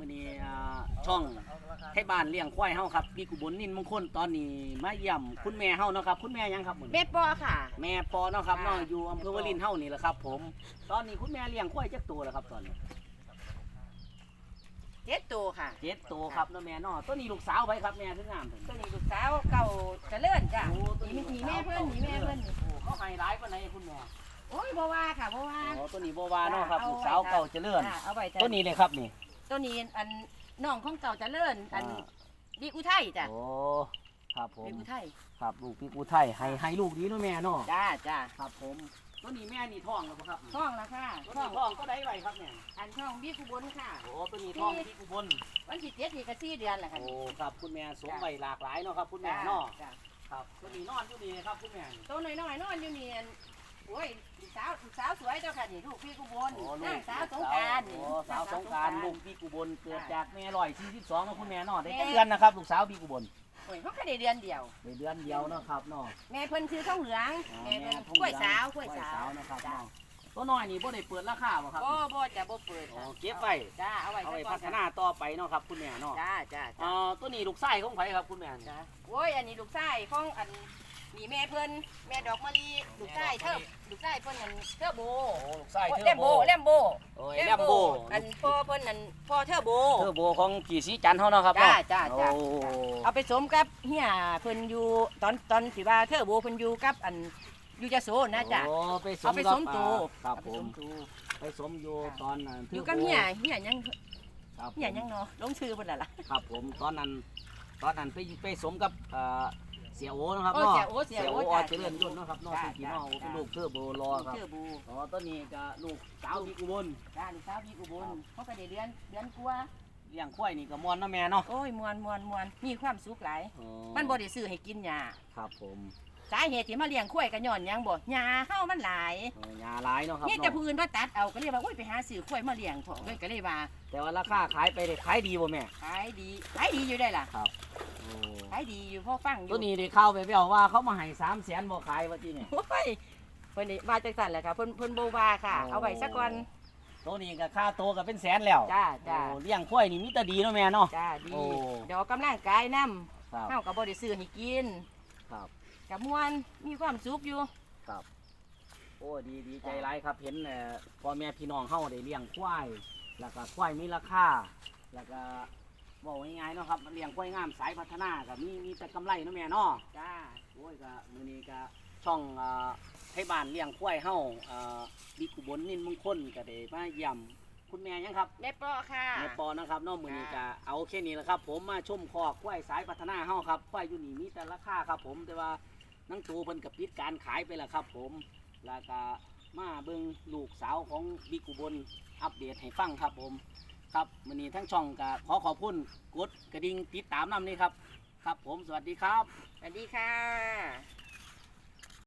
มื้อนี้อ่าช่องไทยบ้านเลี้ยงควายเฮาครับพี่กุบลนินมงคลตอนนี้มาเยี่ยมคุณแม่เฮาเนาะครับคุณแม่หยังครับมื้อนี้เม็ดปอค่ะ แม่ปอเนาะครับค่ะเนาะอยู่อำเภอวลินเฮานี่แหละครับ ผม ตอนนี้คุณแม่เลี้ยงควายจักตัวแล้วครับตอนนี้เจ็ดตัวค่ะ เจ็ดตัวครับเนาะแม่เนาะตัวนี้ลูกสาวไผครับแม่ถึงงามถึงตัวนี้ลูกสาวเก่าเจริญจ้ะโอ้ตัวนี่นี้มีแม่เพื่อนนี่แม่เพื่อนนี่โอ้เขาให้หลายปานใดคุณแม่โอ้ยบ่ว่าค่ะบ่ว่าอ๋อตัวนี้บ่ว่าเนาะครับเอาลูกไว้สาวจ้ะเก่าเจริญ จ้ะเอาไว้จ้ะตัวนี้เลยครับนี่ ตัวนี้อันน้องของเก่าเจริญอันอ่า ดีอุทัยจ้ะโอ้ครับผมดีอุทัยครับลูกพี่กูไทยให้ให้ลูกดีเนาะแม่เนาะจ้าจ้าครับผมตัวนี้แม่นี่ท้องแล้วบ่ครับท้องละค่ะตัวท้อนี้งท้องก็ได้ไว้ครับเนี่ยอันท้องบี้กุบลค่ะ โอ้ตัวนี้ท้องพี่กูบนวันที่เจ็ดนี่ก็สี่เดือนแหละค่ะโอ้ครับคุณแม่สวมไว้หลากหลายเนาะครับคุณแม่จ้าเนาะจ้าครับตัวนี้นอนอยู่นี่ครับคุณแม่นี่ตัวน้อยๆนอนอยู่นี่อัน โอ้ยลูกสาวลูกสาวสวยเจ้าค่ะนี่ลูกพี่กุบลโอ้ลูนางกสาวสงกรารโอ้สาวสงกรารลูกพี่กูบนเกิดจากแม่ร้อยสี่สิบสองเนาะคุณแม่เนาะได้แม่จักเดือนนะครับลูกสาวพี่กูบนโอ้ยเขาแค่ได้เดือนเดียว ได้เดือนเดียวเนาะครับเนาะแม่เพิ่นคือข้าวเหลืองอ๋อแม่เพิ่นท้องกล้วยสาวเหกล้วยสาวนะครับจ้าเนาะตัวน้อยนี่บ่ได้เปิดราคาบ่ครับบ่บ่จะบ่เปิดโอ้ค่ะเก็บไว้จ้าเอาไว้เอาไว้ซะก่พัอนฒนาต่อไปเนาะครับคุณแม่เนาะจ้าจ้าอ่จ้าาตัวนี้ลูกไส้ของไผครับคุณแม่จ้าโอ้ยอันนี้ลูกชายของอัน มีแม่เพิ่นแม่ดอกมะลิลูกชายเทิบลูกชายเพิ่นนั่นเทิบโบโอ้ลูกไส้เทอแลร์มโบโบแลมโบโอ้ยแลมโบอันพ่อเพิ่นนั่นพ่อเทิบโบ เทอร์โบของกี่สีจันทร์เฮาเนาะครับจ้าเนาะจ้าจ้า โอ้เอาไปสมกับเฮียเพิ่นอยู่ตอนตอนสิว่าเทิบโบเพิ่นอยู่กับอันอยู่ยะโสนะจ้าโอ้ไปสมเอาไปสมกับตูอ่าครับเอาไปผสมมตูไปสมอยู่ตอนนั้นอยู่กับเฮียเฮียยังครับเฮียยังเนาะลงชื่อเพิ่นล่ะล่ะ ครับผมตอนนั้นตอนนั้นไปไปสมกับเอ่อ เสียโอนะครับโอ้เนาะเสียโอเสียโอโอจ้ะเจริญยนต์เนาะครับเนาะจ้ะที่พี่น้องจ้ะเป็นลูกเทอร์โบรอครับเทิบโบอ๋อตัวนี้ก็ลูกสาวพี่กุบลจ้าลูกสาวพี่อุบลเขาก็ได้เดือนเดือนกว่าเลี้ยงควายนี่ก็ม่วนเนาะแม่เนาะโอ้ยมวนมวนมวนมีความสุขหลายอ๋อมันบ่ได้ซื้อให้กินหญ้าครับผมสาเหตุที่มาเลี้ยงข้อยก็ย้อนหยังบ่หญ้าเฮามันหลายเออยาหลายเนาะครับนี่แต่เนาะผู้อื่นว่าตัดเอาก็เลยว่าโอ้ยไปหาซื้อข้อยมาเลี้ยงเถอะเลยก็เลยว่า แต่ว่าราคาขายไปได้ขายดีบ่แม่ขายดีขายดีอยู่ได้ล่ะครับโอ้ ขายดีอยู่พอฟังอยู่ตัวนี้ได้เข้าไปแววว่าเขามาให้สามแสนบ่ขายว่าที่นี่โอ้ยเพิ่นนี่ว่าจังซั่นแหละค่ะเพิ่นเพิ่นบ่ว่าค่ะโอ้เอาไว้ซะก่อนตัวนี้ก็ค่าโตวก็เป็นแสนแล้วจ้าจ้าโอ้เลี้ยงควายนี่มีแต่ดีเนาะแม่เนาะจ้าดีโอ้เดี๋ยวออกกำลังกายนํครับเฮาก็บ่ได้ซื้อให้กินครับก็ม่วนมีความสุขอยู่ครับโอ้ดีดีใจร้ายครับเห็นเอ่อพ่อแม่พี่น้องเฮาได้เลี้ยงควาย แล้วก็ควายมีราคาแล้วก็ บอกง่ายๆเนาะครับเลี้ยงควายงามสายพัฒนาก็มีมีแต่กำไรเนาะแม่เนาะจ้าโอ้ยก็มื้อนี้ก็ช่องเอ่อให้บ้านเลี้ยงควายเฮาเอ่อบิ๊กอุบลนินมงคลก็ได้มาเยี่ยมคุณแม่ยังครับแม่ปอค่ะ แม่ปอนะครับเน้องมื้อนี้ก็ค่ะเอาแค่นี้แหละครับ ผมมาชมคอกควายสายพัฒนาเฮาครับควายอยู่นี่มีแต่ราคาครับ ผมแต่ว่านังตูเพิ่นกับปิดการขายไปแล้วครับ ผมแล้วก็มาเบิ่งลูกสาวของบิ๊กอุบลอัปเดตให้ฟังครับผม ครับมื้อนี้ทั้งช่องก็ขอขอบคุณกดกระดิ่งติดตามนำนี่ครับ ครับผมสวัสดีครับ สวัสดีค่ะ